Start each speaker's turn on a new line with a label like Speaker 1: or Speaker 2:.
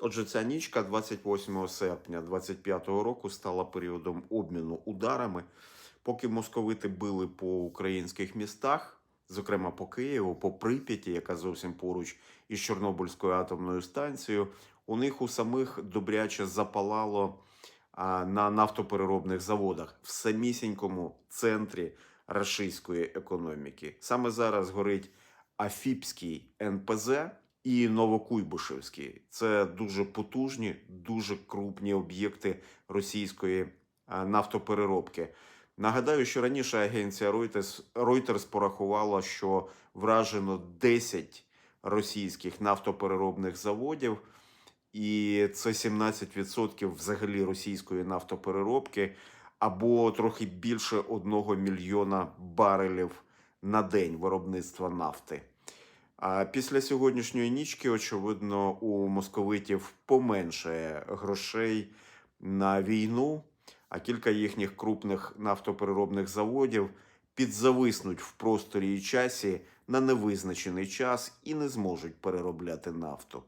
Speaker 1: Отже, ця нічка 28 серпня 25 року стала періодом обміну ударами, поки московити били по українських містах, зокрема по Києву, по Прип'яті, яка зовсім поруч із Чорнобильською атомною станцією. У них у самих добряче запалало на нафтопереробних заводах в самісінькому центрі рашистської економіки. Саме зараз горить Афіпський НПЗ і Новокуйбишевський. Це дуже потужні, дуже крупні об'єкти російської нафтопереробки. Нагадаю, що раніше агенція Reuters, Reuters порахувала, що вражено 10 російських нафтопереробних заводів, і це 17% взагалі російської нафтопереробки, або трохи більше 1 мільйона барелів на день виробництва нафти. А після сьогоднішньої нічки, очевидно, у московитів поменше грошей на війну, а кілька їхніх крупних нафтопереробних заводів підзависнуть в просторі і часі на невизначений час і не зможуть переробляти нафту.